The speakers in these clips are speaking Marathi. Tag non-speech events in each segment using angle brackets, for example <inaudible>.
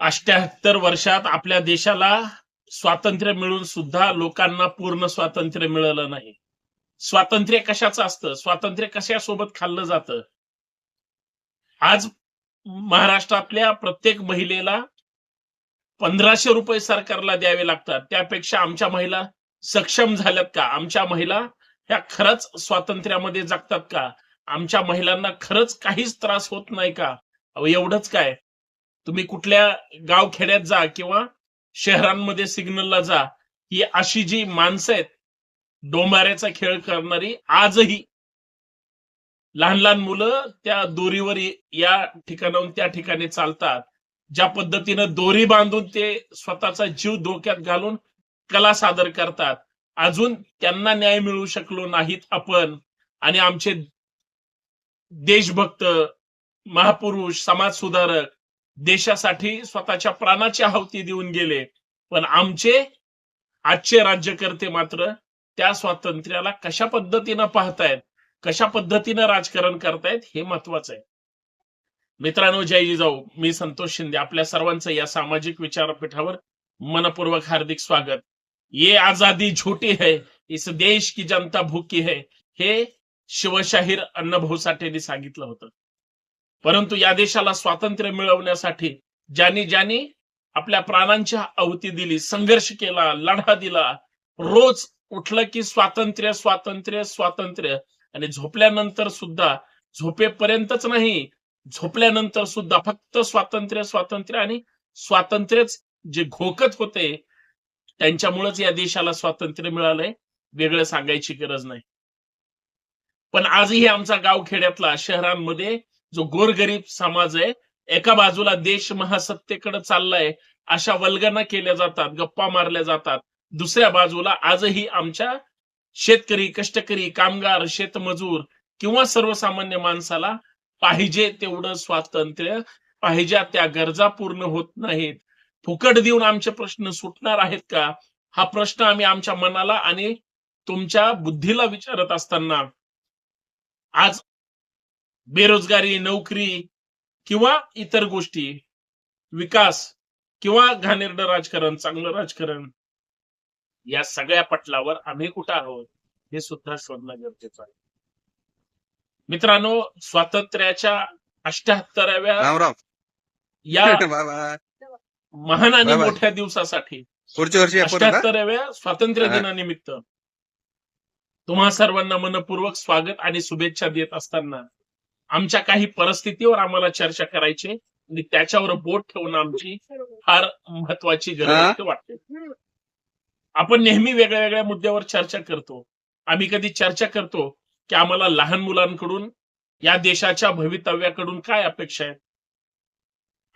अष्ट्याहत्तर वर्षात आपल्या देशाला स्वातंत्र्य मिळून सुद्धा लोकांना पूर्ण स्वातंत्र्य मिळालं नाही. स्वातंत्र्य कशाचं असतं? स्वातंत्र्य कशासोबत खाल्लं जातं? आज महाराष्ट्रातल्या प्रत्येक महिलेला पंधराशे रुपये सरकारला द्यावे लागतात. त्यापेक्षा आमच्या महिला सक्षम झाल्यात का? आमच्या महिला ह्या खरंच स्वातंत्र्यामध्ये जगतात का? आमच्या महिलांना खरंच काहीच त्रास होत नाही का? एवढंच काय? तुम्ही कुठल्या गाव खेड्यात जा किंवा शहरांमध्ये सिग्नलला जा ही अशी जी माणसं आहेत डोंबाऱ्याचा खेळ करणारी आजही लहान लहान मुलं त्या दोरीवर या ठिकाणाहून त्या ठिकाणी चालतात ज्या पद्धतीनं दोरी बांधून ते स्वतःचा जीव धोक्यात घालून कला सादर करतात. अजून त्यांना न्याय मिळू शकलो नाहीत आपण आणि आमचे देशभक्त महापुरुष समाज सुधारक देशासाठी स्वतःच्या प्राणाची आहुती देऊन गेले. पण आमचे आजचे राज्यकर्ते मात्र त्या स्वातंत्र्याला कशा पद्धतीनं पाहतायत कशा पद्धतीनं राजकारण करतायत हे महत्वाचं आहे. मित्रांनो जय जाऊ मी संतोष शिंदे आपल्या सर्वांचं या सामाजिक विचारपीठावर मनपूर्वक हार्दिक स्वागत. ये आजादी झोटी है इस देश की जनता भूकी है हे शिवशाहीर अण्णाभाऊ साठेंनी सांगितलं होतं. परंतु या देशाला स्वातंत्र्य मिळवण्यासाठी ज्यांनी ज्यांनी आपल्या प्राणांच्या आहुती दिली संघर्ष केला लढा दिला रोज उठलं की स्वातंत्र्य स्वातंत्र्य स्वातंत्र्य. आणि झोपल्यानंतर सुद्धा झोपेपर्यंतच नाही झोपल्यानंतर सुद्धा फक्त स्वातंत्र्य स्वातंत्र्य आणि स्वातंत्र्यच जे घोकत होते त्यांच्यामुळेच या देशाला स्वातंत्र्य मिळालंय. वेगळं सांगायची गरज नाही. पण आजही आमचा गावखेड्यातला शहरांमध्ये जो गोरगरीब समाज आहे एका बाजूला देश महासत्तेकडे चाललाय अशा वल्गना केल्या जातात गप्पा मारल्या जातात. दुसऱ्या बाजूला आजही आमच्या शेतकरी कष्टकरी कामगार शेतमजूर किंवा सर्वसामान्य माणसाला पाहिजे तेवढं स्वातंत्र्य पाहिजे त्या गरजा पूर्ण होत नाहीत. फुकट देऊन आमचे प्रश्न सुटणार आहेत का? हा प्रश्न आम्ही आमच्या मनाला आणि तुमच्या बुद्धीला विचारत असताना आज बेरोजगारी नोकरी किंवा इतर गोष्टी विकास किंवा घाणेरडं राजकारण चांगलं राजकारण या सगळ्या पटलावर आम्ही कुठं आहोत हे सुद्धा शोधणं गरजेचं आहे मित्रांनो स्वातंत्र्याच्या अष्ट्याहत्तराव्या या <laughs> महान आणि. मोठ्या दिवसासाठी पुढच्या वर्षी? अष्ट्याहत्तराव्या स्वातंत्र्य. दिनानिमित्त तुम्हा सर्वांना मनपूर्वक स्वागत आणि शुभेच्छा देत असताना आमच्या काही परिस्थितीवर आम्हाला चर्चा करायची आहे. आणि त्याच्यावर बोट ठेवणं आमची फार महत्वाची गरज. आहे, वाटते. आपण नेहमी वेगळ्या वेगळ्या मुद्द्यावर चर्चा करतो. आम्ही कधी चर्चा करतो की आम्हाला लहान मुलांकडून या देशाच्या भवितव्याकडून काय अपेक्षा आहेत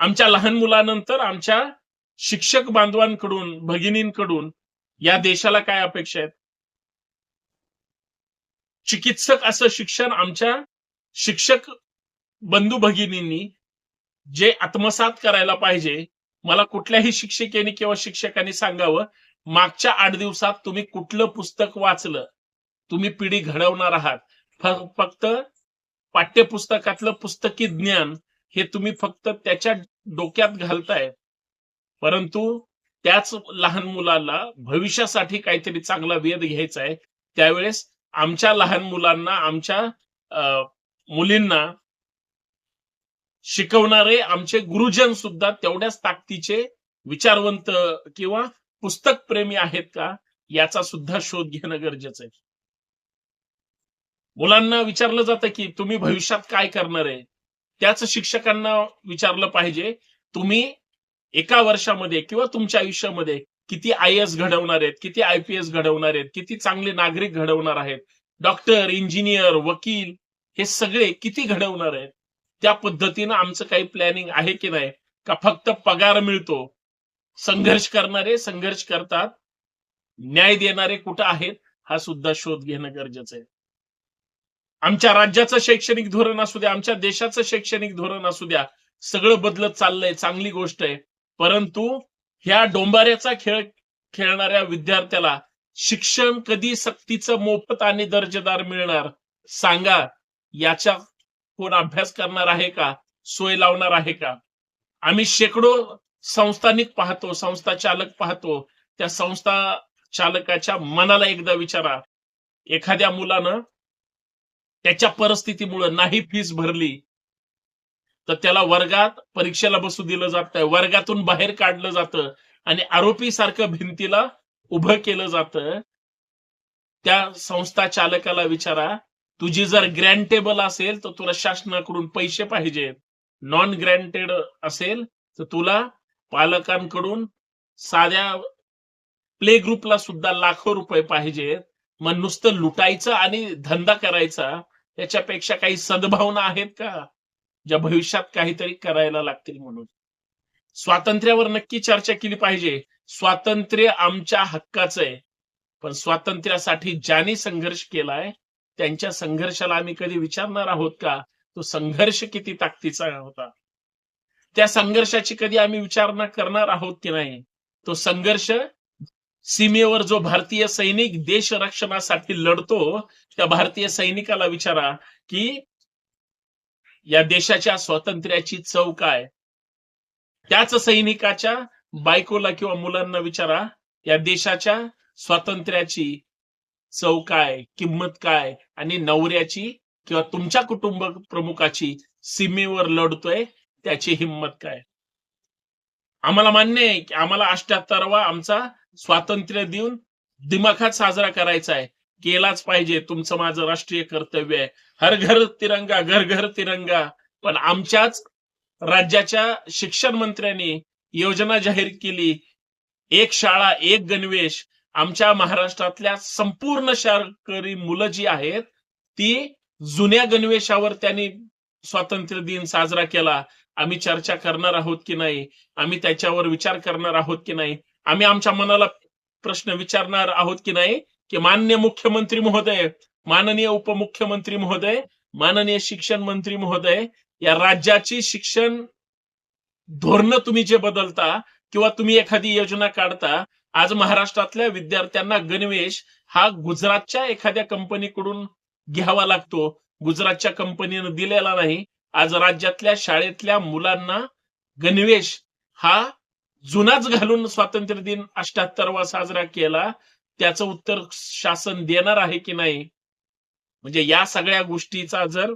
आमच्या लहान मुलानंतर आमच्या शिक्षक बांधवांकडून भगिनींकडून या देशाला काय अपेक्षा आहेत? चिकित्सक असं शिक्षण आमच्या शिक्षक बंधू भगिनींनी जे आत्मसात करायला पाहिजे मला कुठल्याही शिक्षिकेने किंवा शिक्षकाने सांगावं मागच्या आठ दिवसात तुम्ही कुठलं पुस्तक वाचलं तुम्ही पिढी घडवणार आहात. फक्त पाठ्यपुस्तकातलं पुस्तकी ज्ञान हे तुम्ही फक्त त्याच्या डोक्यात घालताय परंतु त्याच लहान मुलाला भविष्यासाठी काहीतरी चांगला वेध घ्यायचा आहे त्यावेळेस आमच्या लहान मुलांना आमच्या अं, मुलींना शिकवणारे आमचे गुरुजन सुद्धा तेवढ्याच ताकदीचे विचारवंत किंवा पुस्तक प्रेमी आहेत का याचा सुद्धा शोध घेणं गरजेचं आहे. मुलांना विचारलं जातं की तुम्ही भविष्यात काय करणार आहे? त्याच शिक्षकांना विचारलं पाहिजे तुम्ही एका वर्षामध्ये किंवा तुमच्या आयुष्यामध्ये किती आय एस घडवणार आहेत किती आय पी एस घडवणार आहेत किती चांगले नागरिक घडवणार आहेत? डॉक्टर इंजिनियर वकील हे सगळे किती घडवणार आहेत? त्या पद्धतीनं आमचं काही प्लॅनिंग आहे की नाही? का फक्त पगार मिळतो? संघर्ष करणारे संघर्ष करतात. न्याय देणारे कुठं आहेत? हा सुद्धा शोध घेणं गरजेचं आहे. आमच्या राज्याचं शैक्षणिक धोरण असू द्या आमच्या देशाचं शैक्षणिक धोरण असू द्या सगळं बदलत चाललंय चांगली गोष्ट आहे. परंतु ह्या डोंबाऱ्याचा खेळ खेळणाऱ्या विद्यार्थ्याला शिक्षण कधी सक्तीचं मोफत आणि दर्जेदार मिळणार? सांगा. याच्या कोण अभ्यास करणार आहे का? सोय लावणार आहे का? आम्ही शेकडो संस्थानिक पाहतो संस्था चालक पाहतो. त्या संस्था चालकाच्या मनाला एकदा विचारा. एखाद्या मुलानं त्याच्या परिस्थितीमुळे नाही फीस भरली तर त्याला वर्गात परीक्षेला बसू दिलं जात वर्गातून बाहेर काढलं जातं आणि आरोपी सारखं भिंतीला उभं केलं जातं. त्या संस्था चालकाला विचारा तुझी जर ग्रँटेबल असेल तर तुला शासनाकडून पैसे पाहिजेत. नॉन ग्रँटेड असेल तर तुला पालकांकडून साध्या प्ले ग्रुपला सुद्धा लाखो रुपये पाहिजेत. मग नुसतं लुटायचं आणि धंदा करायचा याच्यापेक्षा काही सद्भावना आहेत का? ज्या भविष्यात काहीतरी करायला लागतील म्हणून. स्वातंत्र्यावर नक्की चर्चा केली पाहिजे. स्वातंत्र्य आमच्या हक्काचं आहे. पण स्वातंत्र्यासाठी ज्यांनी संघर्ष केलाय त्यांच्या संघर्षाला आम्ही कधी विचारणार आहोत का? तो संघर्ष किती ताकदीचा होता. त्या संघर्षाची कधी आम्ही विचारणा करणार आहोत की नाही? तो संघर्ष सीमेवर जो भारतीय सैनिक देश रक्षणासाठी लढतो त्या भारतीय सैनिकाला विचारा की या देशाच्या स्वातंत्र्याची चव काय? त्याच सैनिकाच्या बायकोला किंवा मुलांना विचारा या देशाच्या स्वातंत्र्याची चव काय किंमत काय आणि नवऱ्याची किंवा तुमच्या कुटुंब प्रमुखाची सीमेवर लढतोय त्याची हिंमत काय? आम्हाला मान्य आहे की आम्हाला अष्ट्याहत्तरवा आमचा स्वातंत्र्य देऊन दिमाखात साजरा करायचा आहे. केलाच पाहिजे तुमचं माझं राष्ट्रीय कर्तव्य आहे. हर घर तिरंगा घर घर तिरंगा. पण आमच्याच राज्याच्या शिक्षण मंत्र्यांनी योजना जाहीर केली. एक शाळा एक गणवेश आमच्या महाराष्ट्रातल्या संपूर्ण शारकरी मुलं जी आहेत ती जुन्या गणवेशावर त्यांनी स्वातंत्र्य दिन साजरा केला. आम्ही चर्चा करणार आहोत की नाही? आम्ही त्याच्यावर विचार करणार आहोत की नाही? आम्ही आमच्या मनाला प्रश्न विचारणार आहोत की नाही? की मान्य मुख्यमंत्री महोदय माननीय उपमुख्यमंत्री महोदय माननीय शिक्षण मंत्री महोदय या राज्याची शिक्षण धोरण तुम्ही जे बदलता किंवा तुम्ही एखादी योजना काढता आज महाराष्ट्रातल्या विद्यार्थ्यांना गणवेश हा गुजरातच्या एखाद्या कंपनीकडून घ्यावा लागतो. गुजरातच्या कंपनीनं दिलेला नाही. आज राज्यातल्या शाळेतल्या मुलांना गणवेश हा जुनाच घालून स्वातंत्र्य दिन अष्ट्याहत्तरवा साजरा केला. त्याचं उत्तर शासन देणार आहे की नाही? म्हणजे या सगळ्या गोष्टीचा जर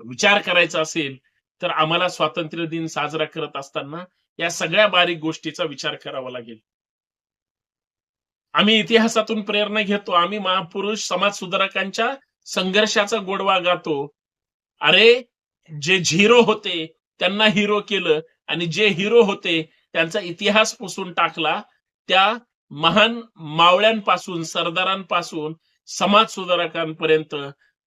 विचार करायचा असेल तर आम्हाला स्वातंत्र्य दिन साजरा करत असताना या सगळ्या बारीक गोष्टीचा विचार करावा लागेल. आम्ही इतिहासातून प्रेरणा घेतो. आम्ही महापुरुष समाज सुधारकांच्या संघर्षाचा गोडवा गातो. अरे जे झिरो होते त्यांना हिरो केलं आणि जे हिरो होते त्यांचा इतिहास पुसून टाकला. त्या महान मावळ्यांपासून सरदारांपासून समाज सुधारकांपर्यंत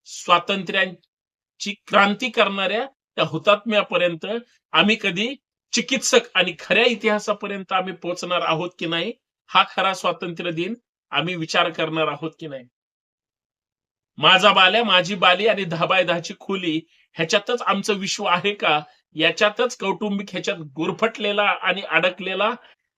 स्वातंत्र्यांची क्रांती करणाऱ्या त्या हुतात्म्यापर्यंत आम्ही कधी चिकित्सक आणि खऱ्या इतिहासापर्यंत आम्ही पोहोचणार आहोत की नाही? हा खरा स्वातंत्र्य दिन आम्ही विचार करणार आहोत की नाही? माझा बाल्या माझी बाली आणि दहा बाय दहाची खोली ह्याच्यातच आमचं विश्व आहे का? याच्यातच कौटुंबिक ह्याच्यात गुरफटलेला आणि अडकलेला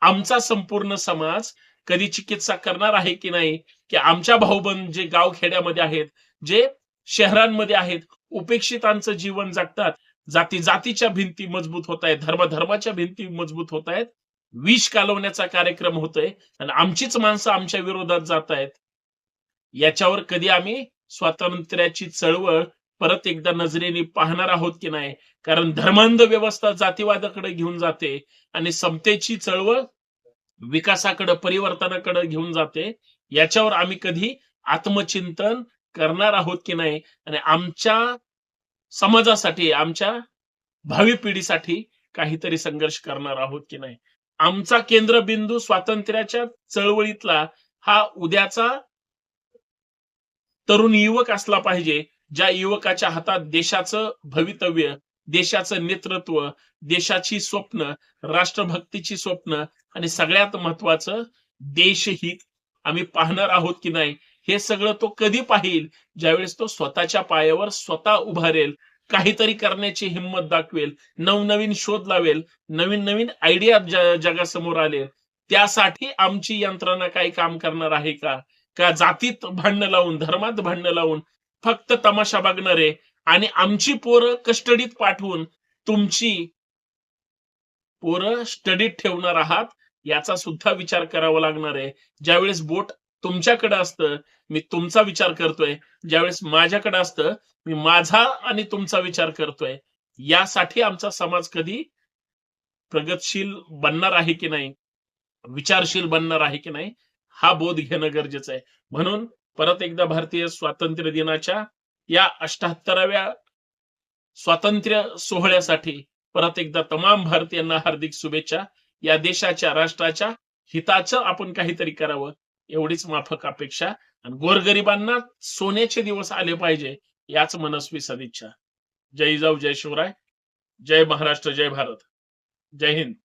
आमचा संपूर्ण समाज कधी चिकित्सा करणार आहे की नाही? की आमच्या भाऊबंद जे गाव खेड्यामध्ये आहेत जे शहरांमध्ये आहेत उपेक्षितांचं जीवन जगतात जाती जातीच्या भिंती मजबूत होत आहेत धर्म धर्माच्या भिंती मजबूत होत आहेत विष कालवण्याचा कार्यक्रम होतोय. आणि आमचीच माणसं आमच्या विरोधात जात आहेत. याच्यावर कधी आम्ही स्वातंत्र्याची चळवळ परत एकदा नजरेने पाहणार आहोत की नाही? कारण धर्मांध व्यवस्था जातीवादाकडे घेऊन जाते आणि समतेची चळवळ विकासाकडे परिवर्तनाकडे घेऊन जाते. याच्यावर आम्ही कधी आत्मचिंतन करणार आहोत की नाही? आणि आमच्या समाजासाठी आमच्या भावी पिढीसाठी काहीतरी संघर्ष करणार आहोत की नाही? आमचा केंद्रबिंदू स्वातंत्र्याच्या चळवळीतला हा उद्याचा तरुण युवक असला पाहिजे ज्या युवकाच्या हातात देशाचं भवितव्य देशाचं नेतृत्व देशाची स्वप्न राष्ट्रभक्तीची स्वप्न आणि सगळ्यात महत्वाचं देशहित आम्ही पाहणार आहोत की नाही हे सगळं तो कधी पाहिल? ज्यावेळेस तो स्वतःच्या पायावर स्वतः उभारेल काहीतरी करण्याची हिंमत दाखवेल नवनवीन शोध लावेल नवीन नवीन आयडिया जगासमोर आले. त्यासाठी आमची यंत्रणा काही काम करणार आहे का? का जातीत भांडणं लावून धर्मात भांडणं लावून फक्त तमाशा बघणारे आणि आमची पोरं कस्टडीत पाठवून तुमची पोरं स्टडीत ठेवणार आहात? याचा सुद्धा विचार करावा लागणार आहे. ज्यावेळेस बोट तुमच्याकडे असतं मी तुमचा विचार करतोय. ज्यावेळेस माझ्याकडे असतं मी माझा आणि तुमचा विचार करतोय. यासाठी आमचा समाज कधी प्रगतशील बनणार आहे की नाही? विचारशील बनणार आहे की नाही? हा बोध घेणं गरजेचं आहे. म्हणून परत एकदा भारतीय स्वातंत्र्य दिनाच्या या अष्टाहत्तराव्या स्वातंत्र्य सोहळ्यासाठी परत एकदा तमाम भारतीयांना हार्दिक शुभेच्छा. या देशाच्या राष्ट्राच्या हिताचं आपण काहीतरी करावं. एवढीच माफक अपेक्षा. आणि गोरगरिबांना सोन्याचे दिवस आले पाहिजे याच मनस्वी सदिच्छा. जय जाऊ जय शिवराय. जय महाराष्ट्र जय भारत. जय हिंद.